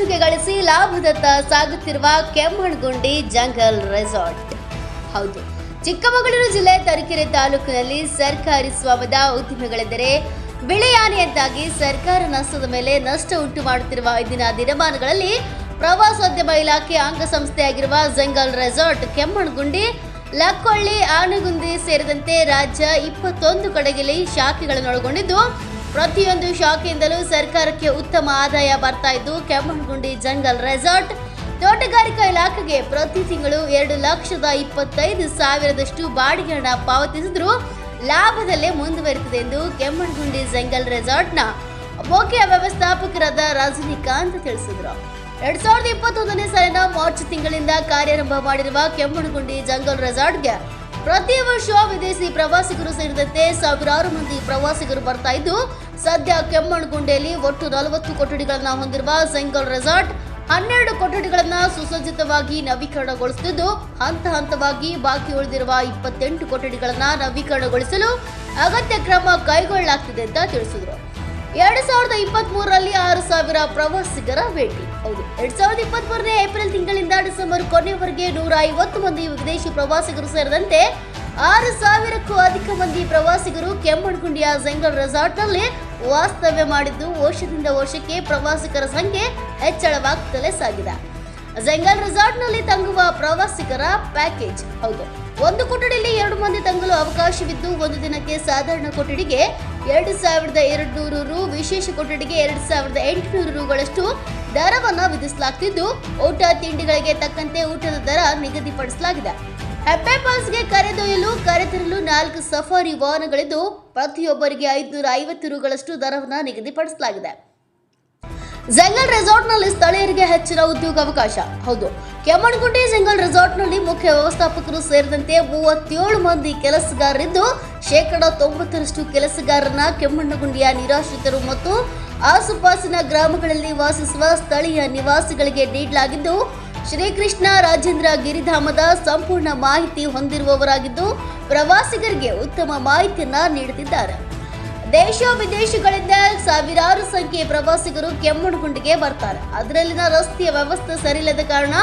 ಮೆಚ್ಚುಗೆ ಗಳಿಸಿ ಲಾಭದತ್ತ ಸಾಗುತ್ತಿರುವ ಕೆಮ್ಮಣ್ಗುಂಡಿ ಜಂಗಲ್ ರೆಸಾರ್ಟ್. ಹೌದು, ಚಿಕ್ಕಮಗಳೂರು ಜಿಲ್ಲೆ ತರೀಕೆರೆ ತಾಲೂಕಿನಲ್ಲಿ ಸರ್ಕಾರಿ ಸ್ವಾಮದ ಉದ್ದಿಮೆಗಳೆಂದರೆ ಬೆಳೆಹಾನಿಯಂತಾಗಿ ಸರ್ಕಾರ ನಷ್ಟದ ಮೇಲೆ ನಷ್ಟ ಉಂಟು ಮಾಡುತ್ತಿರುವ ಇಂದಿನ ದಿನಮಾನಗಳಲ್ಲಿ ಪ್ರವಾಸೋದ್ಯಮ ಇಲಾಖೆ ಅಂಗಸಂಸ್ಥೆಯಾಗಿರುವ ಜಂಗಲ್ ರೆಸಾರ್ಟ್ ಕೆಮ್ಮಣ್ಗುಂಡಿ ಲಕ್ಕೊಳ್ಳಿ, ಆನಗುಂದಿ ಸೇರಿದಂತೆ ರಾಜ್ಯ ಇಪ್ಪತ್ತೊಂದು ಕಡೆಗಳಲ್ಲಿ ಶಾಖೆಗಳನ್ನು ಒಳಗೊಂಡಿದ್ದು ಪ್ರತಿಯೊಂದು ಶಾಖೆಯಿಂದಲೂ ಸರ್ಕಾರಕ್ಕೆ ಉತ್ತಮ ಆದಾಯ ಬರ್ತಾ ಇದ್ದು ಕೆಮ್ಮಣ್ಗುಂಡಿ ಜಂಗಲ್ ರೆಸಾರ್ಟ್ ತೋಟಗಾರಿಕಾ ಇಲಾಖೆಗೆ ಪ್ರತಿ ತಿಂಗಳು ಎರಡು ಲಕ್ಷದ ಇಪ್ಪತ್ತೈದು ಸಾವಿರದಷ್ಟು ಬಾಡಿಗೆ ಹಣ ಪಾವತಿಸಿದ್ರು ಲಾಭದಲ್ಲೇ ಮುಂದುವರಿತದೆ ಎಂದು ಕೆಮ್ಮಣ್ಗುಂಡಿ ಜಂಗಲ್ ರೆಸಾರ್ಟ್ನ ಮುಖ್ಯ ವ್ಯವಸ್ಥಾಪಕರಾದ ರಜನಿಕಾಂತ್ ತಿಳಿಸಿದರು. ಎರಡ್ ಸಾವಿರದ ಇಪ್ಪತ್ತೊಂದನೇ ಸಾಲಿನ ಮಾರ್ಚ್ ತಿಂಗಳಿಂದ ಕಾರ್ಯಾರಂಭ ಮಾಡಿರುವ ಕೆಮ್ಮಣ್ಣಗುಂಡಿ ಜಂಗಲ್ ರೆಸಾರ್ಟ್ಗೆ ಪ್ರತಿ ವರ್ಷ ವಿದೇಶಿ ಪ್ರವಾಸಿಗರು ಸೇರಿದಂತೆ ಸಾವಿರಾರು ಮಂದಿ ಪ್ರವಾಸಿಗರು ಬರ್ತಾ ಇದ್ದು, ಸದ್ಯ ಕೆಮ್ಮಣ್ಣಗುಂಡಿಯಲ್ಲಿ ಒಟ್ಟು ನಲವತ್ತು ಕೊಠಡಿಗಳನ್ನು ಹೊಂದಿರುವ ಸೆಂಗಲ್ ರೆಸಾರ್ಟ್ ಹನ್ನೆರಡು ಕೊಠಡಿಗಳನ್ನು ಸುಸಜ್ಜಿತವಾಗಿ ನವೀಕರಣಗೊಳಿಸುತ್ತಿದ್ದು ಹಂತ ಹಂತವಾಗಿ ಬಾಕಿ ಉಳಿದಿರುವ ಇಪ್ಪತ್ತೆಂಟು ಕೊಠಡಿಗಳನ್ನು ನವೀಕರಣಗೊಳಿಸಲು ಅಗತ್ಯ ಕ್ರಮ ಕೈಗೊಳ್ಳಲಾಗ್ತಿದೆ ಅಂತ ತಿಳಿಸಿದರು. ಎರಡು ಸಾವಿರದ ಇಪ್ಪತ್ತ್ ಮೂರರಲ್ಲಿ ಆರು ಸಾವಿರ ಪ್ರವಾಸಿಗರ ಭೇಟಿ. ಹೌದು, ಎರಡ್ ಸಾವಿರದ ಇಪ್ಪತ್ತ್ ಮೂರನೇ ಏಪ್ರಿಲ್ ತಿಂಗಳಿಂದ ಡಿಸೆಂಬರ್ ಕೊನೆಯವರೆಗೆ ನೂರ ಐವತ್ತು ಮಂದಿ ವಿದೇಶಿ ಪ್ರವಾಸಿಗರು ಸೇರಿದಂತೆ ಆರು ಸಾವಿರಕ್ಕೂ ಅಧಿಕ ಮಂದಿ ಪ್ರವಾಸಿಗರು ಕೆಮ್ಮಣ್ಗುಂಡಿಯ ಜಂಗಲ್ ರೆಸಾರ್ಟ್ನಲ್ಲಿ ವಾಸ್ತವ್ಯ ಮಾಡಿದ್ದು ವರ್ಷದಿಂದ ವರ್ಷಕ್ಕೆ ಪ್ರವಾಸಿಗರ ಸಂಖ್ಯೆ ಹೆಚ್ಚಳವಾಗುತ್ತಲೇ ಸಾಗಿದೆ. ಜಂಗಲ್ ರೆಸಾರ್ಟ್ನಲ್ಲಿ ತಂಗುವ ಪ್ರವಾಸಿಗರ ಪ್ಯಾಕೇಜ್, ಹೌದು. ಒಂದು ಕೊಠಡಿಯಲ್ಲಿ ಎರಡು ಮಂದಿ ತಂಗಲು ಅವಕಾಶವಿದ್ದು, ಒಂದು ದಿನಕ್ಕೆ ಸಾಧಾರಣ ಕೊಠಡಿಗೆ ಎರಡು ಸಾವಿರದ ಎರಡು ನೂರು ರು, ವಿಶೇಷ ಕೊಠಡಿಗೆ ಎರಡು ಸಾವಿರದ ಎಂಟುನೂರು ರುಗಳಷ್ಟು ದರವನ್ನು ವಿಧಿಸಲಾಗ್ತಿದ್ದು, ಊಟ ತಿಂಡಿಗಳಿಗೆ ತಕ್ಕಂತೆ ಊಟದ ದರ ನಿಗದಿಪಡಿಸಲಾಗಿದೆ. ಹೆಬ್ಬೆ ಪಾಸ್ಗೆ ಕರೆದೊಯ್ಯಲು, ಕರೆತರಲು ನಾಲ್ಕು ಸಫಾರಿ ವಾಹನಗಳಿದ್ದು, ಪ್ರತಿಯೊಬ್ಬರಿಗೆ ಐದುನೂರ ಐವತ್ತು ರುಗಳಷ್ಟು ದರವನ್ನು ನಿಗದಿಪಡಿಸಲಾಗಿದೆ. ಜಂಗಲ್ ರೆಸಾರ್ಟ್ನಲ್ಲಿ ಸ್ಥಳೀಯರಿಗೆ ಹೆಚ್ಚಿನ ಉದ್ಯೋಗಾವಕಾಶ ಹೌದು. ಕೆಮ್ಮಣ್ಗುಂಡಿ ಜಂಗಲ್ ರೆಸಾರ್ಟ್ನಲ್ಲಿ ಮುಖ್ಯ ವ್ಯವಸ್ಥಾಪಕರು ಸೇರಿದಂತೆ ಮೂವತ್ತೇಳು ಮಂದಿ ಕೆಲಸಗಾರರಿದ್ದು, ಶೇಕಡ ತೊಂಬತ್ತರಷ್ಟು ಕೆಲಸಗಾರರನ್ನ ಕೆಮ್ಮಣ್ಣಗುಂಡಿಯ ನಿರಾಶ್ರಿತರು ಮತ್ತು ಆಸುಪಾಸಿನ ಗ್ರಾಮಗಳಲ್ಲಿ ವಾಸಿಸುವ ಸ್ಥಳೀಯ ನಿವಾಸಿಗಳಿಗೆ ನೀಡಲಾಗಿದ್ದು, ಶ್ರೀಕೃಷ್ಣ ರಾಜೇಂದ್ರ ಗಿರಿಧಾಮದ ಸಂಪೂರ್ಣ ಮಾಹಿತಿ ಹೊಂದಿರುವವರಾಗಿದ್ದು, ಪ್ರವಾಸಿಗರಿಗೆ ಉತ್ತಮ ಮಾಹಿತಿಯನ್ನ ನೀಡುತ್ತಿದ್ದಾರೆ. ದೇಶ ವಿದೇಶಗಳಿಂದ ಸಾವಿರಾರು ಸಂಖ್ಯೆಯ ಪ್ರವಾಸಿಗರು ಕೆಮ್ಮಣ್ಣಗುಂಡಿಗೆ ಬರ್ತಾರೆ. ಅದರಲ್ಲಿನ ರಸ್ತೆಯ ವ್ಯವಸ್ಥೆ ಸರಿಯಿಲ್ಲದ ಕಾರಣ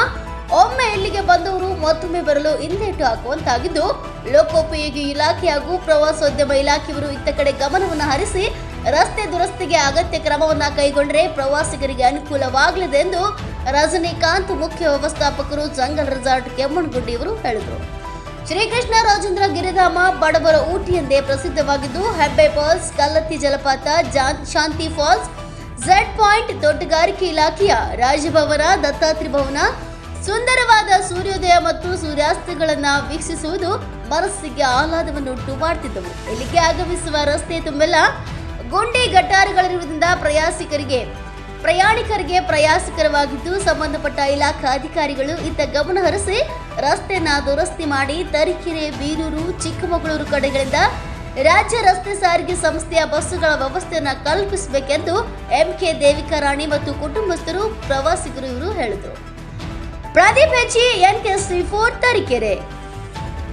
ಒಮ್ಮೆ ಇಲ್ಲಿಗೆ ಬಂದವರು ಮತ್ತೊಮ್ಮೆ ಬರಲು ಹಿಂದೇಟು ಹಾಕುವಂತಾಗಿದ್ದು, ಲೋಕೋಪಯೋಗಿ ಇಲಾಖೆ ಹಾಗೂ ಪ್ರವಾಸೋದ್ಯಮ ಇಲಾಖೆಯವರು ಇತ್ತ ಕಡೆ ಗಮನವನ್ನು ಹರಿಸಿ ರಸ್ತೆ ದುರಸ್ತಿಗೆ ಅಗತ್ಯ ಕ್ರಮವನ್ನು ಕೈಗೊಂಡರೆ ಪ್ರವಾಸಿಗರಿಗೆ ಅನುಕೂಲವಾಗಲಿದೆ ಎಂದು ರಜನಿಕಾಂತ್ ಮುಖ್ಯ ವ್ಯವಸ್ಥಾಪಕರು ಜಂಗಲ್ ರೆಸಾರ್ಟ್ ಕೆಮ್ಮಣ್ಣಗುಂಡಿಯವರು ಹೇಳಿದರು. ಶ್ರೀಕೃಷ್ಣ ರಾಜೇಂದ್ರ ಗಿರಿಧಾಮ ಬಡವರ ಊಟಿ ಎಂದೇ ಪ್ರಸಿದ್ಧವಾಗಿದ್ದು ಹೆಬ್ಬೆ ಫಾಲ್ಸ್ ಕಲ್ಲತ್ತಿ ಜಲಪಾತ ಶಾಂತಿ ಫಾಲ್ಸ್ ಝೆಡ್ ಪಾಯಿಂಟ್ ತೋಟಗಾರಿಕೆ ಇಲಾಖೆಯ ರಾಜಭವನ ದತ್ತಾತ್ರಿ ಭವನ, ಸುಂದರವಾದ ಸೂರ್ಯೋದಯ ಮತ್ತು ಸೂರ್ಯಾಸ್ತಗಳನ್ನ ವೀಕ್ಷಿಸುವುದು ಮನಸ್ಸಿಗೆ ಆಹ್ಲಾದವನ್ನುಂಟು ಮಾಡ್ತಿದ್ದವು. ಇಲ್ಲಿಗೆ ಆಗಮಿಸುವ ರಸ್ತೆ ತುಂಬೆಲ್ಲ ಗುಂಡಿ ಗಟಾರಗಳಿರುವುದರಿಂದ ಪ್ರಯಾಸಿಕರಿಗೆ ಪ್ರಯಾಣಿಕರಿಗೆ ಪ್ರಯಾಸಕರವಾಗಿದ್ದು, ಸಂಬಂಧಪಟ್ಟ ಇಲಾಖಾ ಅಧಿಕಾರಿಗಳು ಇತ್ತ ಗಮನ ಹರಿಸಿ ರಸ್ತೆನ ದುರಸ್ತಿ ಮಾಡಿ ತರೀಕೆರೆ, ಬೀರೂರು, ಚಿಕ್ಕಮಗಳೂರು ಕಡೆಗಳಿಂದ ರಾಜ್ಯ ರಸ್ತೆ ಸಾರಿಗೆ ಸಂಸ್ಥೆಯ ಬಸ್ಸುಗಳ ವ್ಯವಸ್ಥೆಯನ್ನು ಕಲ್ಪಿಸಬೇಕೆಂದು ಎಂಕೆ ದೇವಿಕಾ ರಾಣಿ ಮತ್ತು ಕುಟುಂಬಸ್ಥರು ಪ್ರವಾಸಿಗರು ಇವರು ಹೇಳಿದರು. ಪ್ರದೀಪ್ ಹೆಚ್ಚಿ ಎನ್ ಕೆ ಶ್ರೀ ತರೀಕೆರೆ.